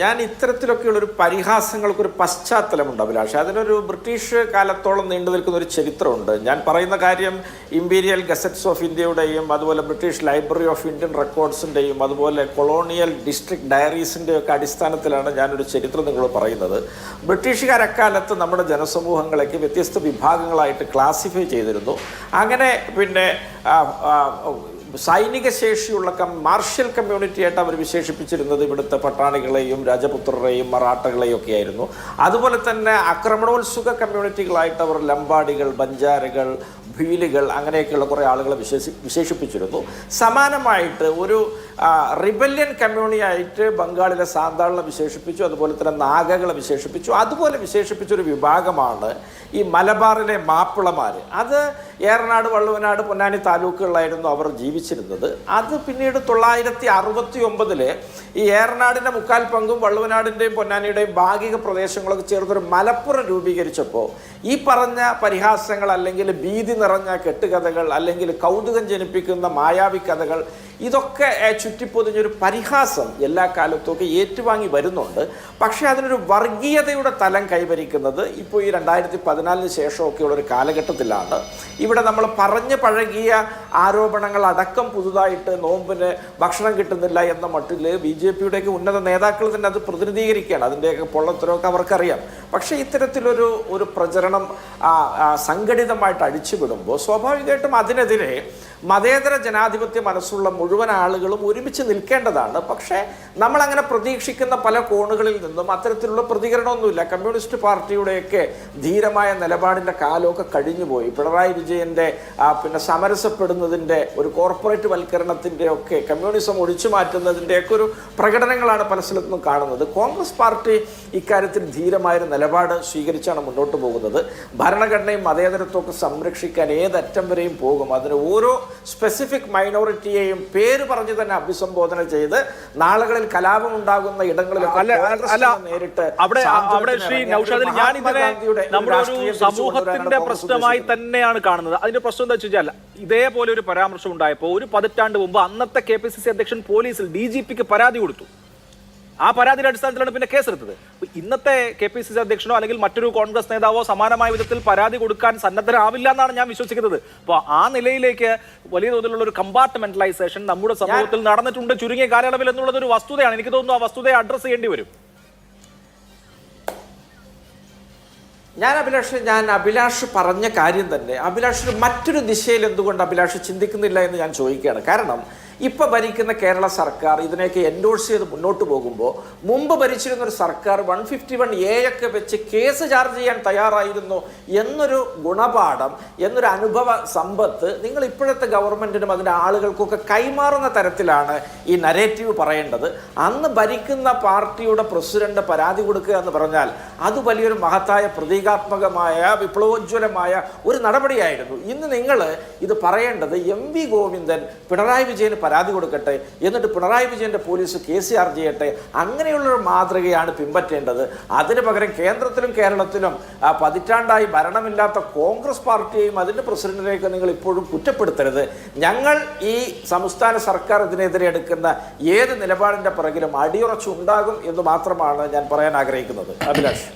ഞാൻ ഇത്തരത്തിലൊക്കെയുള്ള ഒരു പരിഹാസങ്ങൾക്കൊരു പശ്ചാത്തലമുണ്ട് അഭിലാഷ്. അതിനൊരു ബ്രിട്ടീഷ് കാലത്തോളം നീണ്ടു നിൽക്കുന്ന ഒരു ചരിത്രമുണ്ട്. ഞാൻ പറയുന്ന കാര്യം ഇമ്പീരിയൽ ഗസറ്റ്സ് ഓഫ് ഇന്ത്യയുടെയും അതുപോലെ ബ്രിട്ടീഷ് ലൈബ്രറി ഓഫ് ഇന്ത്യൻ റെക്കോർഡ്സിന്റെയും അതുപോലെ കൊളോണിയൽ ഡിസ്ട്രിക്ട് ഡയറീസിന്റെയൊക്കെ അടിസ്ഥാനത്തിലാണ് ഞാനൊരു ചരിത്രം നിങ്ങളോട് പറയുന്നത്. ബ്രിട്ടീഷുകാർ അക്കാലത്ത് നമ്മുടെ ജനസമൂഹങ്ങളേക്ക് വ്യത്യസ്ത വിഭാഗങ്ങളായിട്ട് ക്ലാസിഫൈ ചെയ്തിരുന്നു. അങ്ങനെ പിന്നെ സൈനിക ശേഷിയുള്ള കം മാർഷ്യൽ കമ്മ്യൂണിറ്റി ആയിട്ട് അവർ വിശേഷിപ്പിച്ചിരുന്നത് ഇവിടുത്തെ പട്ടാണികളെയും രാജപുത്രരെയും മറാഠകളെയും ഒക്കെ ആയിരുന്നു അതുപോലെ തന്നെ ആക്രമണോത്സുക കമ്മ്യൂണിറ്റികളായിട്ട് അവർ ലമ്പാടികൾ ബഞ്ചാരകൾ ഭീലുകൾ അങ്ങനെയൊക്കെയുള്ള കുറേ ആളുകളെ വിശേഷി വിശേഷിപ്പിച്ചിരുന്നു. സമാനമായിട്ട് ഒരു റിബല്യൻ കമ്മ്യൂണിയായിട്ട് ബംഗാളിലെ സാന്താളിനെ വിശേഷിപ്പിച്ചു അതുപോലെ തന്നെ നാഗകളെ വിശേഷിപ്പിച്ചു. അതുപോലെ വിശേഷിപ്പിച്ചൊരു വിഭാഗമാണ് ഈ മലബാറിലെ മാപ്പിളമാർ അത് ഏറനാട് വള്ളുവനാട് പൊന്നാനി താലൂക്കുകളിലായിരുന്നു അവർ ജീവിച്ചിരുന്നത്. അത് പിന്നീട് തൊള്ളായിരത്തി അറുപത്തി ഒമ്പതിൽ ഈ ഏറനാടിന്റെ മുക്കാൽ പങ്കും വള്ളുവനാടിന്റെയും പൊന്നാനിയുടെയും ഭാഗിക പ്രദേശങ്ങളൊക്കെ ചേർന്നൊരു മലപ്പുറം രൂപീകരിച്ചപ്പോൾ ഈ പറഞ്ഞ പരിഹാസങ്ങൾ അല്ലെങ്കിൽ ഭീതി നിറഞ്ഞ കെട്ടുകഥകൾ അല്ലെങ്കിൽ കൗതുകം ജനിപ്പിക്കുന്ന മായാവി കഥകൾ ഇതൊക്കെ ചുറ്റിപ്പൊതിഞ്ഞൊരു പരിഹാസം എല്ലാ കാലത്തും ഒക്കെ ഏറ്റുവാങ്ങി വരുന്നുണ്ട്. പക്ഷേ അതിനൊരു വർഗീയതയുടെ തലം കൈവരിക്കുന്നത് ഇപ്പോൾ ഈ രണ്ടായിരത്തി പതിനാലിന് ശേഷമൊക്കെയുള്ള ഒരു കാലഘട്ടത്തിലാണ്. ഇവിടെ നമ്മൾ പറഞ്ഞ് പഴകിയ ആരോപണങ്ങൾ അടക്കം പുതുതായിട്ട് നോമ്പിന് ഭക്ഷണം കിട്ടുന്നില്ല എന്ന മട്ടിൽ ബി ജെ പിയുടെയൊക്കെ ഉന്നത നേതാക്കൾ തന്നെ അത് പ്രതിനിധീകരിക്കുകയാണ്. അതിന്റെയൊക്കെ പൊള്ളത്തരമൊക്കെ അവർക്കറിയാം. പക്ഷേ ഇത്തരത്തിലൊരു ഒരു പ്രചരണം സംഘടിതമായിട്ട് അടിച്ചുവിടുമ്പോൾ സ്വാഭാവികമായിട്ടും അതിനെതിരെ മതേതര ജനാധിപത്യ മനസ്സുള്ള മുഴുവൻ ആളുകളും ഒരുമിച്ച് നിൽക്കേണ്ടതാണ്. പക്ഷേ നമ്മളങ്ങനെ പ്രതീക്ഷിക്കുന്ന പല കോണുകളിൽ നിന്നും അത്തരത്തിലുള്ള പ്രതികരണമൊന്നുമില്ല. കമ്മ്യൂണിസ്റ്റ് പാർട്ടിയുടെയൊക്കെ ധീരമായ നിലപാടിന്റെ കാലമൊക്കെ കഴിഞ്ഞുപോയി പിണറായി വിജയന്റെ പിന്നെ സമരസപ്പെടുന്നതിന്റെ ഒരു കോർപ്പറേറ്റ് വൽക്കരണത്തിന്റെ ഒക്കെ കമ്മ്യൂണിസം ഒഴിച്ചു മാറ്റുന്നതിന്റെയൊക്കെ ഒരു പ്രകടനങ്ങളാണ് പല സ്ഥലത്തുനിന്നും കാണുന്നത്. കോൺഗ്രസ് പാർട്ടി ഇക്കാര്യത്തിൽ ധീരമായൊരു നിലപാട് സ്വീകരിച്ചാണ് മുന്നോട്ട് പോകുന്നത്. ഭരണഘടനയും മതേതരത്വമൊക്കെ സംരക്ഷിക്കാൻ ഏതറ്റം വരെയും പോകും. അതിന് ഓരോ സ്പെസിഫിക് മൈനോറിറ്റിയെയും പേര് പറഞ്ഞ് തന്നെ അഭിസംബോധന ചെയ്ത് നാളുകളിൽ കലാപം ഉണ്ടാകുന്ന ഇടങ്ങളിൽ നേരിട്ട് അവിടെ അവിടെ ശ്രീ നൌഷാദിൽ ഞാൻ ഇതിനെ നമ്മുടെ ഒരു സമൂഹത്തിന്റെ പ്രശ്നമായി തന്നെയാണ് കാണുന്നത്. അതിന്റെ പ്രശ്നം എന്താ വെച്ചാൽ ഇതേപോലെ ഒരു പരാമർശം ഉണ്ടായപ്പോൾ ഒരു പതിറ്റാണ്ട് മുമ്പ് അന്നത്തെ കെ പി സി സി അധ്യക്ഷൻ പോലീസിൽ ഡി ജി പിക്ക് പരാതി കൊടുത്തു. ആ പരാതിയുടെ അടിസ്ഥാനത്തിലാണ് പിന്നെ കേസെടുത്തത്. ഇന്നത്തെ കെ പി സി സി അധ്യക്ഷനോ അല്ലെങ്കിൽ മറ്റൊരു കോൺഗ്രസ് നേതാവോ സമാനമായ വിധത്തിൽ പരാതി കൊടുക്കാൻ സന്നദ്ധരാവില്ല എന്നാണ് ഞാൻ വിശ്വസിക്കുന്നത്. അപ്പോൾ ആ നിലയിലേക്ക് വലിയ തോതിലുള്ള ഒരു കമ്പാർട്ട്മെന്റലൈസേഷൻ നമ്മുടെ സമൂഹത്തിൽ നടന്നിട്ടുണ്ട് ചുരുങ്ങിയ കാലയളവിൽ എന്നുള്ളത് ഒരു വസ്തുതയാണ്. എനിക്ക് തോന്നുന്നു ആ വസ്തുതയെ അഡ്രസ് ചെയ്യേണ്ടി വരും. ഞാൻ അഭിലാഷ് ഞാൻ അഭിലാഷ് പറഞ്ഞ കാര്യം തന്നെ. അഭിലാഷിന് മറ്റൊരു ദിശയിൽ എന്തുകൊണ്ട് അഭിലാഷ് ചിന്തിക്കുന്നില്ല എന്ന് ഞാൻ ചോദിക്കുകയാണ്. കാരണം ഇപ്പൊ ഭരിക്കുന്ന കേരള സർക്കാർ ഇതിനെയൊക്കെ എൻഡോഴ്സ് ചെയ്ത് മുന്നോട്ട് പോകുമ്പോൾ മുമ്പ് ഭരിച്ചിരുന്ന ഒരു സർക്കാർ വൺ ഫിഫ്റ്റി വൺ എ ഒക്കെ വെച്ച് കേസ് ചാർജ് ചെയ്യാൻ തയ്യാറായിരുന്നു എന്നൊരു ഗുണപാഠം എന്നൊരു അനുഭവ സമ്പത്ത് നിങ്ങൾ ഇപ്പോഴത്തെ ഗവൺമെന്റിനും അതിന്റെ ആളുകൾക്കൊക്കെ കൈമാറുന്ന തരത്തിലാണ് ഈ നരേറ്റീവ് പറയേണ്ടത്. അന്ന് ഭരിക്കുന്ന പാർട്ടിയുടെ പ്രസിഡന്റ് പരാതി കൊടുക്കുക എന്ന് പറഞ്ഞാൽ അത് വലിയൊരു മഹത്തായ പ്രതീകാത്മകമായ വിപ്ലവോജ്വലമായ ഒരു നടപടിയായിരുന്നു. ഇന്ന് നിങ്ങൾ ഇത് പറയേണ്ടത് എം വി ഗോവിന്ദൻ പിണറായി വിജയന് പരാതി കൊടുക്കട്ടെ എന്നിട്ട് പിണറായി വിജയന്റെ പോലീസ് കെ സി ആർ ചെയ്യട്ടെ അങ്ങനെയുള്ളൊരു മാതൃകയാണ് പിൻപറ്റേണ്ടത്. അതിന് പകരം കേന്ദ്രത്തിലും കേരളത്തിലും പതിറ്റാണ്ടായി ഭരണമില്ലാത്ത കോൺഗ്രസ് പാർട്ടിയെയും അതിന്റെ പ്രസിഡന്റിനെയൊക്കെ നിങ്ങൾ ഇപ്പോഴും കുറ്റപ്പെടുത്തരുത്. ഞങ്ങൾ ഈ സംസ്ഥാന സർക്കാർ ഇതിനെതിരെ എടുക്കുന്ന ഏത് നിലപാടിന്റെ പിറകിലും അടിയുറച്ചുണ്ടാകും എന്ന് മാത്രമാണ് ഞാൻ പറയാൻ ആഗ്രഹിക്കുന്നത്. അഭിലാഷ്.